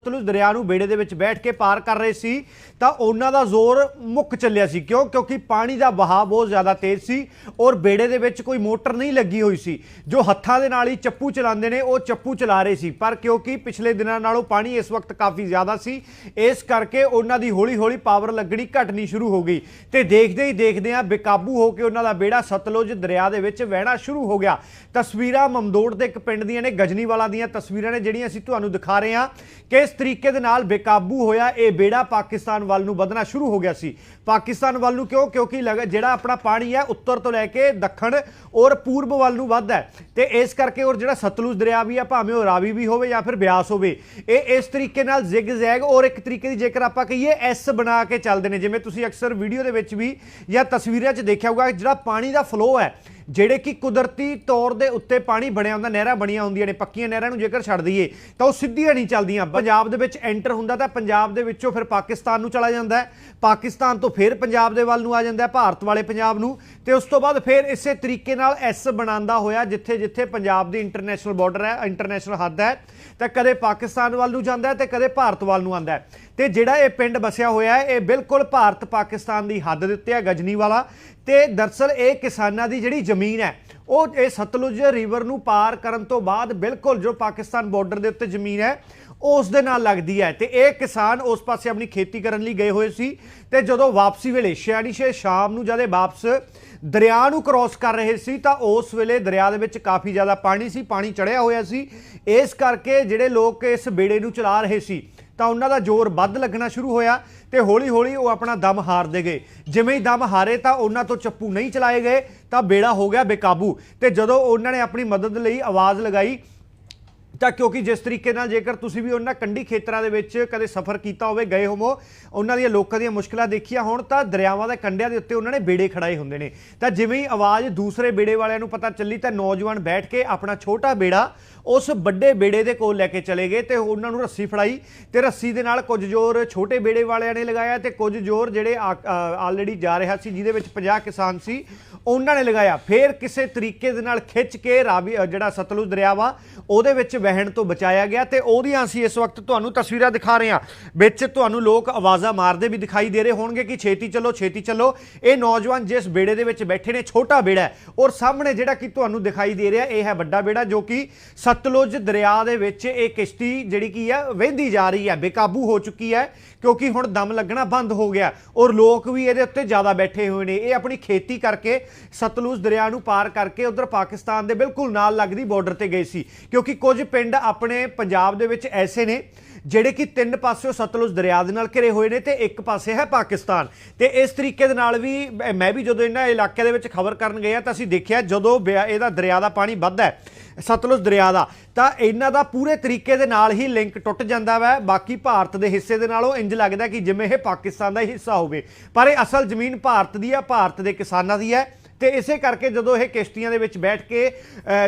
ਸਤਲੁਜ ਦਰਿਆ ਨੂੰ ਬੇੜੇ ਦੇ ਵਿੱਚ ਬੈਠ ਕੇ ਪਾਰ ਕਰ ਰਹੇ ਸੀ, ਤਾਂ ਉਹਨਾਂ ਦਾ ਜ਼ੋਰ ਮੁੱਕ ਚੱਲਿਆ ਸੀ। ਕਿਉਂ? ਕਿਉਂਕਿ ਪਾਣੀ ਦਾ ਵਹਾਅ ਬਹੁਤ ਜ਼ਿਆਦਾ ਤੇਜ਼ ਸੀ ਔਰ ਬੇੜੇ ਦੇ ਵਿੱਚ ਕੋਈ ਮੋਟਰ ਨਹੀਂ ਲੱਗੀ ਹੋਈ ਸੀ। ਜੋ ਹੱਥਾਂ ਦੇ ਨਾਲ ਹੀ ਚੱਪੂ ਚਲਾਉਂਦੇ ਨੇ, ਉਹ ਚੱਪੂ ਚਲਾ ਰਹੇ ਸੀ। ਪਰ ਕਿਉਂਕਿ ਪਿਛਲੇ ਦਿਨਾਂ ਨਾਲੋਂ ਪਾਣੀ ਇਸ ਵਕਤ ਕਾਫੀ ਜ਼ਿਆਦਾ ਸੀ, ਇਸ ਕਰਕੇ ਉਹਨਾਂ ਦੀ ਹੌਲੀ-ਹੌਲੀ ਪਾਵਰ ਲੱਗਣੀ ਘਟਣੀ ਸ਼ੁਰੂ ਹੋ ਗਈ। ਤੇ ਦੇਖਦੇ ਹੀ ਦੇਖਦੇ ਆ ਬੇਕਾਬੂ ਹੋ ਕੇ ਉਹਨਾਂ ਦਾ ਬੇੜਾ ਸਤਲੁਜ ਦਰਿਆ ਦੇ ਵਿੱਚ ਵਹਿਣਾ ਸ਼ੁਰੂ ਹੋ ਗਿਆ। ਤਸਵੀਰਾਂ ਮਮਦੋੜ ਦੇ ਇੱਕ ਪਿੰਡ ਦੀਆਂ ਨੇ, ਗਜਨੀਵਾਲਾ ਦੀਆਂ ਤਸਵੀਰਾਂ ਨੇ, ਜਿਹੜੀਆਂ ਅਸੀਂ ਤੁਹਾਨੂੰ ਦਿਖਾ ਰਹੇ ਹਾਂ ਕਿ ਇਸ ਤਰੀਕੇ ਦੇ ਨਾਲ ਬੇਕਾਬੂ ਹੋਇਆ, ਇਹ ਬੇੜਾ ਪਾਕਿਸਤਾਨ ਵੱਲ ਨੂੰ ਵਧਣਾ ਸ਼ੁਰੂ ਹੋ ਗਿਆ ਸੀ। ਪਾਕਿਸਤਾਨ ਵੱਲ ਨੂੰ ਕਿਉਂ? ਕਿਉਂਕਿ ਜਿਹੜਾ ਆਪਣਾ ਪਾਣੀ ਹੈ, ਉੱਤਰ ਤੋਂ ਲੈ ਕੇ ਦੱਖਣ ਔਰ ਪੂਰਬ ਵੱਲ ਨੂੰ ਵੱਧਦਾ ਹੈ। ਤੇ ਇਸ ਕਰਕੇ ਔਰ ਜਿਹੜਾ ਸਤਲੁਜ ਦਰਿਆ ਵੀ ਆ, ਭਾਵੇਂ ਉਹ ਰਾਵੀ ਵੀ ਹੋਵੇ ਜਾਂ ਫਿਰ ਬਿਆਸ ਹੋਵੇ, ਇਹ ਇਸ ਤਰੀਕੇ ਨਾਲ ਜ਼ਿਗ ਜ਼ੈਗ ਔਰ ਇੱਕ ਤਰੀਕੇ ਦੀ ਜੇਕਰ ਆਪਾਂ ਕਹੀਏ, ਐਸ ਬਣਾ ਕੇ ਚੱਲਦੇ ਨੇ। ਜਿਵੇਂ ਤੁਸੀਂ ਅਕਸਰ ਵੀਡੀਓ ਦੇ ਵਿੱਚ ਵੀ ਜਾਂ ਤਸਵੀਰਾਂ 'ਚ ਦੇਖਿਆ ਹੋਊਗਾ ਜਿਹੜਾ ਪਾਣੀ ਦਾ ਫਲੋ ਹੈ ਜਿਹੜੇ ਕਿ ਕੁਦਰਤੀ ਤੌਰ ਦੇ ਉੱਤੇ ਪਾਣੀ ਬਣਿਆ ਹੁੰਦਾ, ਨਹਿਰਾਂ ਬਣੀਆਂ ਹੁੰਦੀਆਂ ਨੇ, ਪੱਕੀਆਂ ਨਹਿਰਾਂ ਨੂੰ ਜੇਕਰ ਛੱਡ ਦਈਏ, ਤਾਂ ਉਹ ਸਿੱਧੀਆਂ ਨਹੀਂ ਚੱਲਦੀਆਂ। ਪੰਜਾਬ ਦੇ ਵਿੱਚ ਐਂਟਰ ਹੁੰਦਾ ਤਾਂ ਪੰਜਾਬ ਦੇ ਵਿੱਚੋਂ ਫਿਰ ਪਾਕਿਸਤਾਨ ਨੂੰ ਚਲਾ ਜਾਂਦਾ ਪਾਕਿਸਤਾਨ ਤੋਂ ਫਿਰ ਪੰਜਾਬ ਦੇ ਵੱਲ ਨੂੰ ਆ ਜਾਂਦਾ ਭਾਰਤ ਵਾਲੇ ਪੰਜਾਬ ਨੂੰ। ਤੇ ਉਸ ਤੋਂ ਬਾਅਦ ਫਿਰ ਇਸੇ ਤਰੀਕੇ ਨਾਲ ਐਸ ਬਣਾਉਂਦਾ ਹੋਇਆ, ਜਿੱਥੇ ਜਿੱਥੇ ਪੰਜਾਬ ਦੀ ਇੰਟਰਨੈਸ਼ਨਲ ਬਾਰਡਰ ਹੈ ਇੰਟਰਨੈਸ਼ਨਲ ਹੱਦ ਹੈ, ਤਾਂ ਕਦੇ ਪਾਕਿਸਤਾਨ ਵੱਲ ਨੂੰ ਜਾਂਦਾ ਹੈ ਤੇ ਕਦੇ ਭਾਰਤ ਵੱਲ ਨੂੰ ਆਉਂਦਾ ਹੈ। ਤੇ ਜਿਹੜਾ ਇਹ ਪਿੰਡ ਬਸਿਆ ਹੋਇਆ ਹੈ, ਇਹ ਬਿਲਕੁਲ ਭਾਰਤ ਪਾਕਿਸਤਾਨ ਦੀ ਹੱਦ ਦੇ ਉੱਤੇ ਹੈ ਗਜਨੀ ਵਾਲਾ ਤੇ ਦਰਸਲ ਇਹ ਕਿਸਾਨਾਂ ਦੀ ਜਿਹੜੀ ਜ਼ਮੀਨ ਹੈ, ਉਹ ਇਹ ਸਤਲੁਜ ਰਿਵਰ ਨੂੰ ਪਾਰ ਕਰਨ ਤੋਂ ਬਾਅਦ ਬਿਲਕੁਲ ਜੋ ਪਾਕਿਸਤਾਨ ਬਾਰਡਰ ਦੇ ਉੱਤੇ ਜ਼ਮੀਨ ਹੈ ਉਹ ਉਸ ਦੇ ਨਾਲ ਲੱਗਦੀ ਹੈ। ਤੇ ਇਹ ਕਿਸਾਨ ਉਸ ਪਾਸੇ ਆਪਣੀ ਖੇਤੀ ਕਰਨ ਲਈ ਗਏ ਹੋਏ ਸੀ ਤੇ ਜਦੋਂ ਵਾਪਸੀ ਵੇਲੇ ਸ਼ਿਆਣੀ ਸ਼ੇ ਸ਼ਾਮ ਨੂੰ ਜਦੇ ਵਾਪਸ ਦਰਿਆ ਨੂੰ ਕ੍ਰਾਸ ਕਰ ਰਹੇ ਸੀ, ਤਾਂ ਉਸ ਵੇਲੇ ਦਰਿਆ ਦੇ ਵਿੱਚ ਕਾਫੀ ਜ਼ਿਆਦਾ ਪਾਣੀ ਸੀ, ਪਾਣੀ ਚੜਿਆ ਹੋਇਆ ਸੀ। ਇਸ ਕਰਕੇ ਜਿਹੜੇ ਲੋਕ ਇਸ ਬੇੜੇ ਨੂੰ ਚਲਾ ਰਹੇ ਸੀ ਤਾਂ ਉਹਨਾਂ ਦਾ ਜ਼ੋਰ ਵੱਧ ਲੱਗਣਾ ਸ਼ੁਰੂ ਹੋਇਆ ਤੇ ਹੌਲੀ-ਹੌਲੀ ਉਹ ਆਪਣਾ ਦਮ ਹਾਰਦੇ ਗਏ। ਜਿਵੇਂ ਹੀ ਦਮ ਹਾਰੇ ਤਾਂ ਉਹਨਾਂ ਤੋਂ ਚੱਪੂ ਨਹੀਂ ਚਲਾਏ ਗਏ, ਤਾਂ ਬੇੜਾ ਹੋ ਗਿਆ ਬੇਕਾਬੂ ਤੇ ਜਦੋਂ ਉਹਨਾਂ ਨੇ ਆਪਣੀ ਮਦਦ ਲਈ ਆਵਾਜ਼ ਲਗਾਈ ਤਾਂ ਕਿਉਂਕਿ ਜਿਸ ਤਰੀਕੇ ਨਾਲ ਜੇਕਰ ਤੁਸੀਂ ਵੀ ਉਹਨਾਂ ਕੰਢੀ ਖੇਤਰਾਂ ਦੇ ਵਿੱਚ ਕਦੇ ਸਫ਼ਰ ਕੀਤਾ ਹੋਵੇ, ਗਏ ਹੋਵੋ, ਉਹਨਾਂ ਦੀਆਂ ਲੋਕਾਂ ਦੀਆਂ ਮੁਸ਼ਕਲਾਂ ਦੇਖੀਆਂ ਹੋਣ, ਤਾਂ ਦਰਿਆਵਾਂ ਦੇ ਕੰਢਿਆਂ ਦੇ ਉੱਤੇ ਉਹਨਾਂ ਨੇ ਬੇੜੇ ਖੜਾਏ ਹੁੰਦੇ ਨੇ। ਤਾਂ ਜਿਵੇਂ ਹੀ ਆਵਾਜ਼ ਦੂਸਰੇ ਬੇੜੇ ਵਾਲਿਆਂ ਨੂੰ ਪਤਾ ਚੱਲੀ, ਤਾਂ ਨੌਜਵਾਨ ਬੈਠ ਕੇ ਆਪਣਾ ਛੋਟਾ ਬੇੜਾ ਉਸ ਵੱਡੇ ਬੇੜੇ ਦੇ ਕੋਲ ਲੈ ਕੇ ਚਲੇ ਗਏ ਤੇ ਉਹਨਾਂ ਨੂੰ ਰੱਸੀ ਫੜਾਈ ਤੇ ਰੱਸੀ ਦੇ ਨਾਲ ਕੁਝ ਜ਼ੋਰ ਛੋਟੇ ਬੇੜੇ ਵਾਲਿਆਂ ਨੇ ਲਗਾਇਆ ਤੇ ਕੁਝ ਜ਼ੋਰ ਜਿਹੜੇ ਆਲਰੇਡੀ ਜਾ ਰਿਹਾ ਸੀ, ਜਿਹਦੇ ਵਿੱਚ 50 ਕਿਸਾਨ ਸੀ ਉਹਨਾਂ ਨੇ ਲਗਾਇਆ। ਫਿਰ ਕਿਸੇ ਤਰੀਕੇ ਦੇ ਨਾਲ ਖਿੱਚ ਕੇ ਰਾਵੀ ਜਿਹੜਾ ਸਤਲੁਜ ਦਰਿਆ ਵਾ, ਉਹਦੇ ਵਿੱਚ ਵਹਿਣ ਤੋਂ ਬਚਾਇਆ ਗਿਆ ਤੇ ਉਹਦੀਆਂ ਅਸੀਂ ਇਸ ਵਕਤ ਤੁਹਾਨੂੰ ਤਸਵੀਰਾਂ ਦਿਖਾ ਰਹੇ ਹਾਂ। ਵਿੱਚ ਤੁਹਾਨੂੰ ਲੋਕ ਆਵਾਜ਼ਾਂ ਮਾਰਦੇ ਵੀ ਦਿਖਾਈ ਦੇ ਰਹੇ ਹੋਣਗੇ ਕਿ ਛੇਤੀ ਚੱਲੋ ਛੇਤੀ ਚੱਲੋ। ਇਹ ਨੌਜਵਾਨ ਜਿਸ ਬੇੜੇ ਦੇ ਵਿੱਚ ਬੈਠੇ ਨੇ, ਛੋਟਾ ਬੇੜਾ ਔਰ ਸਾਹਮਣੇ ਜਿਹੜਾ ਕਿ ਤੁਹਾਨੂੰ ਦਿਖਾਈ ਦੇ ਰਿਹਾ, ਇਹ ਹੈ ਵੱਡਾ ਬੇੜਾ ਜੋ ਕਿ ਸਤਲੁਜ ਦਰਿਆ ਦੇ ਵਿੱਚ ਇਹ ਕਿਸ਼ਤੀ ਜਿਹੜੀ ਕੀ ਹੈ ਵਹਿੰਦੀ ਜਾ ਰਹੀ ਹੈ, ਬੇਕਾਬੂ ਹੋ ਚੁੱਕੀ ਹੈ, ਕਿਉਂਕਿ ਹੁਣ ਦਮ ਲੱਗਣਾ ਬੰਦ ਹੋ ਗਿਆ, ਔਰ ਲੋਕ ਵੀ ਇਹਦੇ ਉੱਤੇ ਜ਼ਿਆਦਾ ਬੈਠੇ ਹੋਏ ਨੇ। ਇਹ ਆਪਣੀ ਖੇਤੀ ਕਰਕੇ ਸਤਲੁਜ ਦਰਿਆ ਨੂੰ ਪਾਰ ਕਰਕੇ ਉਧਰ ਪਾਕਿਸਤਾਨ ਦੇ ਬਿਲਕੁਲ ਨਾਲ ਲੱਗਦੀ ਬਾਰਡਰ ਤੇ ਗਏ ਸੀ। ਕਿਉਂਕਿ ਕੁਝ ਪਿੰਡ ਆਪਣੇ ਪੰਜਾਬ ਦੇ ਵਿੱਚ ਐਸੇ ਨੇ, ਜਿਹੜੇ ਕਿ ਤਿੰਨ ਪਾਸਿਓਂ ਸਤਲੁਜ ਦਰਿਆ ਦੇ ਨਾਲ ਘਿਰੇ ਹੋਏ ਨੇ ਤੇ ਇੱਕ ਪਾਸੇ ਹੈ ਪਾਕਿਸਤਾਨ। ਤੇ ਇਸ ਤਰੀਕੇ ਦੇ ਨਾਲ ਵੀ ਮੈਂ- ਵੀ ਜਦੋਂ ਇਹਨਾਂ ਇਲਾਕੇ ਦੇ ਵਿੱਚ ਖਬਰ ਕਰਨ ਗਿਆ ਤਾਂ ਅਸੀਂ ਦੇਖਿਆ ਜਦੋਂ ਬਿਆ- ਇਹਦਾ ਦਰਿਆ ਦਾ ਪਾਣੀ ਵੱਧਦਾ ਹੈ, ਸਤਲੁਜ ਦਰਿਆ ਦਾ, ਤਾਂ ਇਹਨਾਂ ਦਾ ਪੂਰੇ ਤਰੀਕੇ ਦੇ ਨਾਲ ਹੀ ਲਿੰਕ ਟੁੱਟ ਜਾਂਦਾ ਵਾ। ਬਾਕੀ ਭਾਰਤ ਦੇ ਹਿੱਸੇ ਦੇ ਨਾਲੋਂ ਇੰਜ ਲੱਗਦਾ ਕਿ ਜਿਵੇਂ ਇਹ ਪਾਕਿਸਤਾਨ ਦਾ ਹੀ ਹਿੱਸਾ ਹੋਵੇ। ਪਰ ਇਹ ਅਸਲ ਜ਼ਮੀਨ ਭਾਰਤ ਦੀ ਹੈ, ਭਾਰਤ ਦੇ ਕਿਸਾਨਾਂ ਦੀ ਹੈ। ਤੇ ਇਸੇ ਕਰਕੇ ਜਦੋਂ ਇਹ ਕਿਸ਼ਤੀਆਂ ਦੇ ਵਿੱਚ ਬੈਠ ਕੇ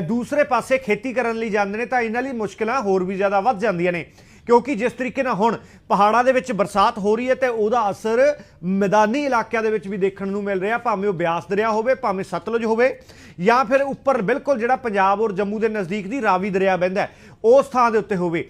ਦੂਸਰੇ ਪਾਸੇ ਖੇਤੀ ਕਰਨ ਲਈ ਜਾਂਦੇ ਨੇ ਤਾਂ ਇਹਨਾਂ ਲਈ ਮੁਸ਼ਕਲਾਂ ਹੋਰ ਵੀ ਜ਼ਿਆਦਾ ਵੱਧ ਜਾਂਦੀਆਂ ਨੇ। ਕਿਉਂਕਿ ਜਿਸ ਤਰੀਕੇ ਨਾਲ ਹੁਣ ਪਹਾੜਾਂ ਦੇ ਵਿੱਚ ਬਰਸਾਤ ਹੋ ਰਹੀ ਹੈ ਤੇ ਉਹਦਾ ਅਸਰ ਮੈਦਾਨੀ ਇਲਾਕਿਆਂ ਦੇ ਵਿੱਚ ਵੀ ਦੇਖਣ ਨੂੰ ਮਿਲ ਰਿਹਾ, ਭਾਵੇਂ ਉਹ ਬਿਆਸ ਦਰਿਆ ਹੋਵੇ, ਭਾਵੇਂ ਸਤਲੁਜ ਹੋਵੇ, ਜਾਂ ਫਿਰ ਉੱਪਰ ਬਿਲਕੁਲ ਜਿਹੜਾ ਪੰਜਾਬ ਔਰ ਜੰਮੂ ਦੇ ਨਜ਼ਦੀਕ ਦੀ ਰਾਵੀ ਦਰਿਆ ਬਹਿੰਦਾ ਉਸ ਥਾਂ ਦੇ ਉੱਤੇ ਹੋਵੇ।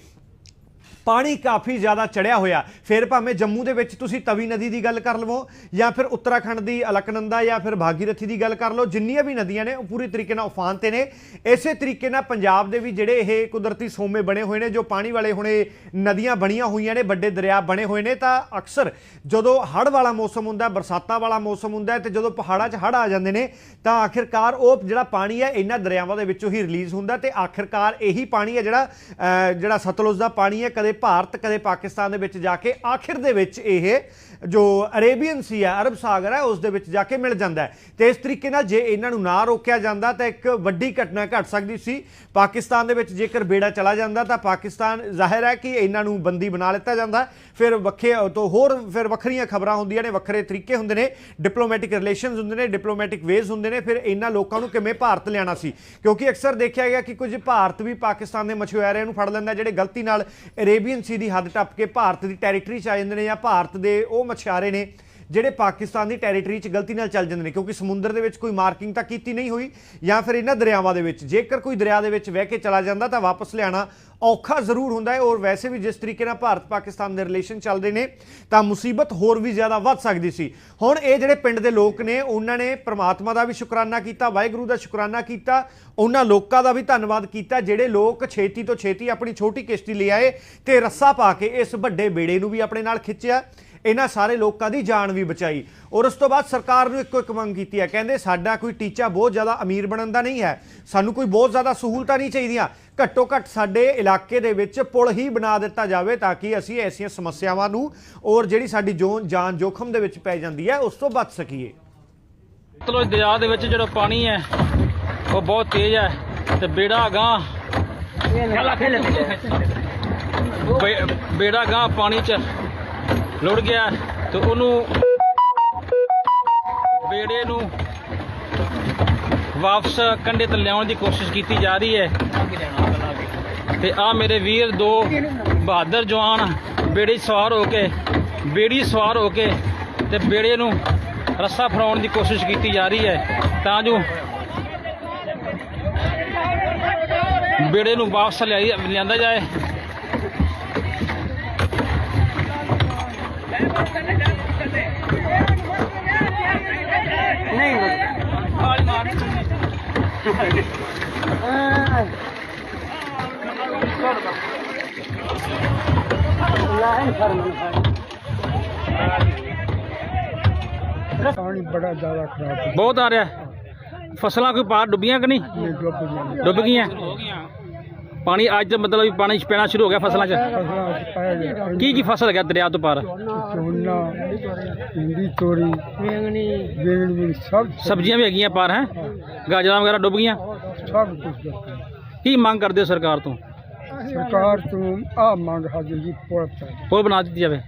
ਪਾਣੀ ਕਾਫੀ ਜ਼ਿਆਦਾ ਚੜਿਆ ਹੋਇਆ। ਫਿਰ ਭਾਵੇਂ ਜੰਮੂ ਦੇ ਵਿੱਚ ਤੁਸੀਂ ਤਵੀ ਨਦੀ ਦੀ ਗੱਲ ਕਰ ਲਵੋ, ਜਾਂ ਫਿਰ ਉੱਤਰਾਖੰਡ ਦੀ ਅਲਕਨੰਦਾ, ਜਾਂ ਫਿਰ ਭਾਗੀਰਥੀ ਦੀ ਗੱਲ ਕਰ ਲਓ, ਜਿੰਨੀਆਂ ਵੀ ਨਦੀਆਂ ਨੇ, ਉਹ ਪੂਰੀ ਤਰੀਕੇ ਨਾਲ ਉਫਾਨ ਤੇ ਨੇ। ਇਸੇ ਤਰੀਕੇ ਨਾਲ ਪੰਜਾਬ ਦੇ ਵੀ ਜਿਹੜੇ ਇਹ ਕੁਦਰਤੀ ਸੋਮੇ ਬਣੇ ਹੋਏ ਨੇ, ਜੋ ਪਾਣੀ ਵਾਲੇ ਹੁਣੇ ਨਦੀਆਂ ਬਣੀਆਂ ਹੋਈਆਂ ਨੇ, ਵੱਡੇ ਦਰਿਆ ਬਣੇ ਹੋਏ ਨੇ, ਤਾਂ ਅਕਸਰ ਜਦੋਂ ਹੜ੍ਹ ਵਾਲਾ ਮੌਸਮ ਹੁੰਦਾ, ਬਰਸਾਤਾਂ ਵਾਲਾ ਮੌਸਮ ਹੁੰਦਾ ਹੈ ਤੇ ਜਦੋਂ ਪਹਾੜਾਂ 'ਚ ਹੜ੍ਹ ਆ ਜਾਂਦੇ ਨੇ, ਤਾਂ ਆਖਿਰਕਾਰ ਉਹ ਜਿਹੜਾ ਪਾਣੀ ਹੈ, ਇਹਨਾਂ ਦਰਿਆਵਾਂ ਦੇ ਵਿੱਚੋਂ ਹੀ ਰਿਲੀਜ਼ ਹੁੰਦਾ, ਤੇ ਆਖਿਰਕਾਰ ਇਹੀ ਪਾਣੀ ਹੈ ਜਿਹੜਾ ਜਿਹੜਾ ਸਤਲੁਜ ਦਾ ਪਾਣੀ ਹੈ, ਕਦੇ ਭਾਰਤ ਕਦੇ ਪਾਕਿਸਤਾਨ ਦੇ ਵਿੱਚ ਜਾ ਕੇ, ਆਖਿਰ ਦੇ ਵਿੱਚ ਇਹ ਜੋ ਅਰੇਬੀਅਨ ਸੀ ਹੈ, ਅਰਬ ਸਾਗਰ ਹੈ, ਉਸ ਦੇ ਵਿੱਚ ਜਾ ਕੇ ਮਿਲ ਜਾਂਦਾ ਹੈ। ਤੇ ਇਸ ਤਰੀਕੇ ਨਾਲ ਜੇ ਇਹਨਾਂ ਨੂੰ ਨਾ ਰੋਕਿਆ ਜਾਂਦਾ, ਤਾਂ ਇੱਕ ਵੱਡੀ ਘਟਨਾ ਘਟ ਸਕਦੀ ਸੀ। ਪਾਕਿਸਤਾਨ ਦੇ ਵਿੱਚ ਜੇਕਰ ਬੇੜਾ ਚਲਾ ਜਾਂਦਾ, ਤਾਂ ਪਾਕਿਸਤਾਨ ਜ਼ਾਹਿਰ ਹੈ ਕਿ ਇਹਨਾਂ ਨੂੰ ਬੰਦੀ ਬਣਾ ਲਿੱਤਾ ਜਾਂਦਾ ਫਿਰ ਵੱਖੇ ਤੋਂ ਹੋਰ ਫਿਰ ਵੱਖਰੀਆਂ ਖਬਰਾਂ ਹੁੰਦੀਆਂ ਨੇ, ਵੱਖਰੇ ਤਰੀਕੇ ਹੁੰਦੇ ਨੇ ਡਿਪਲੋਮੈਟਿਕ ਰਿਲੇਸ਼ਨਸ ਹੁੰਦੇ ਨੇ ਡਿਪਲੋਮੈਟਿਕ ਵੇਜ਼ ਹੁੰਦੇ ਨੇ, ਫਿਰ ਇਹਨਾਂ ਲੋਕਾਂ ਨੂੰ ਕਿਵੇਂ ਭਾਰਤ ਲਿਆਣਾ ਸੀ? ਕਿਉਂਕਿ ਅਕਸਰ ਦੇਖਿਆ ਗਿਆ ਕਿ ਕੁਝ ਭਾਰਤ ਵੀ ਪਾਕਿਸਤਾਨ ਦੇ ਮਛੁਆਰਿਆਂ ਨੂੰ ਫੜ ਲੈਂਦਾ, ਜਿਹੜੇ ਗਲਤੀ ਨਾਲ ਅਰੇਬੀਅਨ ਸੀ ਦੀ ਹੱਦ ਟੱਪ ਕੇ ਭਾਰਤ ਦੀ ਟੈਰੀਟਰੀ ਚ ਆ ਜਾਂਦੇ ਨੇ ਜਾਂ ਭਾਰਤ ਦੇ ਉਹ ਮਛਿਆਰੇ ਨੇ। ਜਿਹੜੇ ਪਾਕਿਸਤਾਨ ਦੀ ਟੈਰੀਟਰੀ 'ਚ ਗਲਤੀ ਨਾਲ ਚੱਲ ਜਾਂਦੇ ਨੇ, ਕਿਉਂਕਿ ਸਮੁੰਦਰ ਦੇ ਵਿੱਚ ਕੋਈ ਮਾਰਕਿੰਗ ਤਾਂ ਕੀਤੀ ਨਹੀਂ ਹੋਈ, ਜਾਂ ਫਿਰ ਇਹਨਾਂ ਦਰਿਆਵਾਂ ਦੇ ਵਿੱਚ, ਜੇਕਰ ਕੋਈ ਦਰਿਆ ਦੇ ਵਿੱਚ ਵਹਿ ਕੇ ਚਲਾ ਜਾਂਦਾ ਤਾਂ ਵਾਪਸ ਲਿਆਣਾ ਔਖਾ ਜ਼ਰੂਰ ਹੁੰਦਾ ਹੈ, ਔਰ ਵੈਸੇ ਵੀ ਜਿਸ ਤਰੀਕੇ ਨਾਲ ਭਾਰਤ ਪਾਕਿਸਤਾਨ ਦੇ ਰਿਲੇਸ਼ਨ ਚੱਲਦੇ ਨੇ, ਤਾਂ ਮੁਸੀਬਤ ਹੋਰ ਵੀ ਜ਼ਿਆਦਾ ਵੱਧ ਸਕਦੀ ਸੀ। ਹੁਣ ਇਹ ਜਿਹੜੇ ਪਿੰਡ ਦੇ ਲੋਕ ਨੇ, ਉਹਨਾਂ ਨੇ ਪ੍ਰਮਾਤਮਾ ਦਾ ਵੀ ਸ਼ੁਕਰਾਨਾ ਕੀਤਾ, ਵਾਹਿਗੁਰੂ ਦਾ ਸ਼ੁਕਰਾਨਾ ਕੀਤਾ, ਉਹਨਾਂ ਲੋਕਾਂ ਦਾ ਵੀ ਧੰਨਵਾਦ ਕੀਤਾ, ਜਿਹੜੇ ਲੋਕ ਛੇਤੀ ਤੋਂ ਛੇਤੀ ਆਪਣੀ ਛੋਟੀ ਕਿਸ਼ਤੀ ਲੈ ਆਏ ਤੇ ਰੱਸਾ ਪਾ ਕੇ ਇਸ ਵੱਡੇ ਬੇੜੇ ਨੂੰ ਵੀ ਆਪਣੇ ਨਾਲ ਖਿੱਚਿਆ। ਇਹਨਾਂ ਸਾਰੇ ਲੋਕਾਂ ਦੀ ਜਾਨ ਵੀ ਬਚਾਈ। ਔਰ ਉਸ ਤੋਂ ਬਾਅਦ ਸਰਕਾਰ ਨੂੰ ਇੱਕੋ ਇੱਕ ਮੰਗ ਕੀਤੀ ਹੈ। ਕਹਿੰਦੇ ਸਾਡਾ ਕੋਈ ਟੀਚਾ ਬਹੁਤ ਜ਼ਿਆਦਾ ਅਮੀਰ ਬਣਨ ਦਾ ਨਹੀਂ ਹੈ। ਸਾਨੂੰ ਕੋਈ ਬਹੁਤ ਜ਼ਿਆਦਾ ਸਹੂਲਤਾਂ ਨਹੀਂ ਚਾਹੀਦੀਆਂ। ਘੱਟੋ ਘੱਟ ਸਾਡੇ ਇਲਾਕੇ ਦੇ ਵਿੱਚ ਪੁਲ ਹੀ ਬਣਾ ਦਿੱਤਾ ਜਾਵੇ ਤਾਂ ਕਿ ਅਸੀਂ ਐਸੀਆਂ ਸਮੱਸਿਆਵਾਂ ਨੂੰ ਔਰ ਜਿਹੜੀ ਸਾਡੀ ਜੋ ਜਾਨ ਜੋਖਮ ਦੇ ਵਿੱਚ ਪੈ ਜਾਂਦੀ ਹੈ ਉਸ ਤੋਂ ਬਚ ਸਕੀਏ। ਸਤਲੁਜ ਦਰਿਆ ਦੇ ਵਿੱਚ ਜਿਹੜਾ ਪਾਣੀ ਹੈ ਉਹ ਬਹੁਤ ਤੇਜ਼ ਹੈ ਤੇ ਬੇੜਾ ਗਾਂ ਬੇੜਾ ਗਾਂ ਪਾਣੀ 'ਚ ਲੁੜ ਗਿਆ ਤੇ ਉਹਨੂੰ ਬੇੜੇ ਨੂੰ ਵਾਪਸ ਕੰਢੇ ਤੇ ਲਿਆਉਣ ਦੀ ਕੋਸ਼ਿਸ਼ ਕੀਤੀ ਜਾ ਰਹੀ ਹੈ। ਤੇ ਆ ਮੇਰੇ ਵੀਰ ਦੋ ਬਹਾਦਰ ਜਵਾਨ ਬੇੜੀ ਸਵਾਰ ਹੋ ਕੇ, ਬੇੜੀ ਸਵਾਰ ਹੋ ਕੇ ਤੇ ਬੇੜੇ ਨੂੰ ਰੱਸਾ ਫੜਾਉਣ ਦੀ ਕੋਸ਼ਿਸ਼ ਕੀਤੀ ਜਾ ਰਹੀ ਹੈ। ਤਾਂ ਜੋ ਬੇੜੇ ਨੂੰ ਵਾਪਸ ਲਿਆਈ ਲਿਆਂਦਾ ਜਾਏ। ਪਾਣੀ ਬੜਾ ਜ਼ਿਆਦਾ ਖਰਾਬ ਹੈ ਬਹੁਤ ਆ ਰਿਹਾ ਫਸਲਾਂ ਕੋਈ ਪਾਰ ਡੁੱਬੀਆਂ ਕਿ ਨਹੀਂ ਇਹ ਡੁੱਬ ਜਾਂਦੇ ਡੁੱਬ ਗਈਆਂ ਪਾਣੀ ਅੱਜ ਮਤਲਬ ਵੀ ਪਾਣੀ ਪੈਣਾ ਸ਼ੁਰੂ ਹੋ ਗਿਆ ਫਸਲਾਂ 'ਚ। ਫਸਲਾਂ ਗਿਆ ਕੀ ਕੀ ਫਸਲ ਗਿਆ ਦਰਿਆ ਤੋਂ ਪਾਰ? ਝੋਨਾ ਹਿੰਦੀ ਤੋਰੀ ਬੇਂਗਣੀ ਬੇਂਗਣੀ ਸਭ ਸਬਜ਼ੀਆਂ ਵੀ ਹੈਗੀਆਂ ਪਾਰ ਹੈ? ਗਾਜਰਾਂ ਵਗੈਰਾ ਡੁੱਬ ਗਈਆਂ? ਸਭ ਕੁਝ ਕੀ ਮੰਗ ਕਰਦੇ ਹੋ ਸਰਕਾਰ ਤੋਂ? ਸਰਕਾਰ ਤੋਂ ਆ ਮੰਗ ਹਾਜ਼ਰ ਜੀ ਪੁੱਲ ਪੁਲ ਬਣਾ ਦਿੱਤੀ ਜਾਵੇ।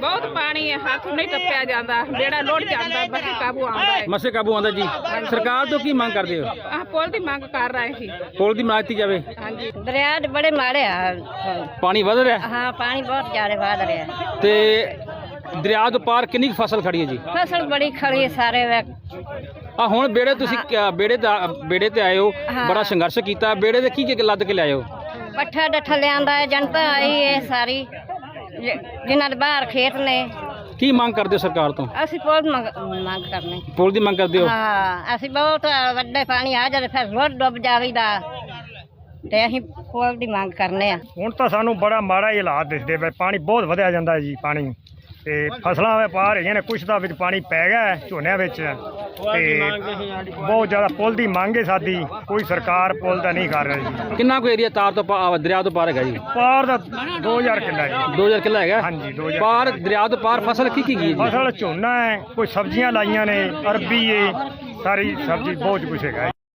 ਬਹੁਤ ਪਾਣੀ ਹੈ ਹੱਥ ਨਹੀਂ ਟੱਪਿਆ ਜਾਂਦਾ ਜਿਹੜਾ ਲੁੱਟ ਜਾਂਦਾ ਬਾਕੀ ਕਾਬੂ ਆਉਂਦਾ ਹੈ। ਮਸੇ ਕਾਬੂ ਆਉਂਦਾ ਜੀ। ਸਰਕਾਰ ਤੋਂ ਕੀ ਮੰਗ ਕਰਦੇ ਹੋ? ਆਹ ਪੁੱਲ ਦੀ ਮੰਗ ਕਰ ਰਹੇ ਸੀ। ਪੁਲ ਦੀ ਦਿੱਤੀ ਜਾਵੇ। ਹਾਂਜੀ। ਦਰਿਆ ਦੇ ਬੜੇ ਮਾੜੇ ਆ। ਪਾਣੀ ਵਧ ਰਿਹਾ? ਹਾਂ ਪਾਣੀ ਬਹੁਤ ਜ਼ਿਆਦਾ ਵਧ ਰਿਹਾ। ਤੇ ਦਰਿਆ ਤੋਂ ਪਾਰ ਕਿੰਨੀ ਫਸਲ ਖੜੀ ਹੈ ਜੀ? ਫਸਲ ਬੜੀ ਖੜੀ ਹੈ ਸਾਰੇ ਵੇ। ਆ ਹੁਣ ਬੇੜੇ ਤੁਸੀਂ ਕਿਆ- ਬੇੜੇ ਦਾ ਬੇੜੇ ਤੇ ਆਏ ਹੋ। ਬੜਾ ਸੰਘਰਸ਼ ਕੀਤਾ। ਬੇੜੇ ਦੇ ਕੀ ਕੀ ਲੱਦ ਕੇ ਲਿਆਏ ਹੋ? ਪੱਠਾ ਡੱਠਾ ਲਿਆਂਦਾ ਹੈ ਜਨਤਾ ਆਈ ਹੈ ਸਾਰੀ। ਜਿਨ੍ਹਾਂ ਦੇ ਬਾਹਰ ਖੇਤ ਨੇ। ਕੀ ਮੰਗ ਕਰਦੇ ਹੋ ਸਰਕਾਰ ਤੋਂ? ਅਸੀਂ ਬਹੁਤ ਮੰਗ ਮੰਗ ਕਰਨੇ। ਪੁਲ ਦੀ ਮੰਗ ਕਰਦੇ ਹੋ? ਹਾਂ ਅਸੀਂ ਬਹੁਤ ਵੱਡੇ ਪਾਣੀ ਆ ਜਾਵੇ ਫਿਰ ਰੋਡ ਡੁੱਬ ਜਾਵੇਗਾ। ਤੇ ਅਸੀਂ ਪੁੱਲ ਦੀ ਮੰਗ ਕਰਨੇ ਆ। ਹੁਣ ਤਾਂ ਸਾਨੂੰ ਬੜਾ ਮਾੜਾ ਹੀ ਹਾਲਾਤ ਦਿਸਦੇ ਪਏ ਪਾਣੀ ਬਹੁਤ ਵਧਿਆ ਜਾਂਦਾ ਹੈ ਜੀ ਪਾਣੀ। ਤੇ ਫਸਲਾਂ ਵਪਾਰ ਹੈਗੀਆਂ ਨੇ ਕੁਛ ਦਾ ਵਿੱਚ ਪਾਣੀ ਪੈ ਗਿਆ ਝੋਨਿਆਂ ਵਿੱਚ। ਤੇ ਬਹੁਤ ਜ਼ਿਆਦਾ ਪੁੱਲ ਦੀ ਮੰਗ ਹੈ ਸਾਡੀ ਕੋਈ ਸਰਕਾਰ ਪੁੱਲ ਦਾ ਨਹੀਂ ਕਰ ਰਹੀ। ਜੀ ਕਿੰਨਾ ਕੁ ਏਰੀਆ ਤਾਰ ਤੋਂ ਪਾ- ਦਰਿਆ ਤੋਂ ਪਾਰ ਹੈਗਾ ਜੀ? ਪਾਰ ਦਾ 2000 ਕਿੱਲਾ ਜੀ। 2000 ਕਿੱਲਾ ਹੈਗਾ? ਹਾਂਜੀ, 2000 ਪਾਰ ਦਰਿਆ ਤੋਂ ਪਾਰ ਫਸਲ ਕੀ ਕੀ ਗਈ ਜੀ? ਫਸਲ ਝੋਨਾ ਹੈ ਕੋਈ ਸਬਜ਼ੀਆਂ ਲਾਈਆਂ ਨੇ ਅਰਬੀ ਹੈ ਸਾਰੀ ਸਬਜ਼ੀ ਬਹੁਤ ਕੁਛ ਹੈਗਾ ਹੈ।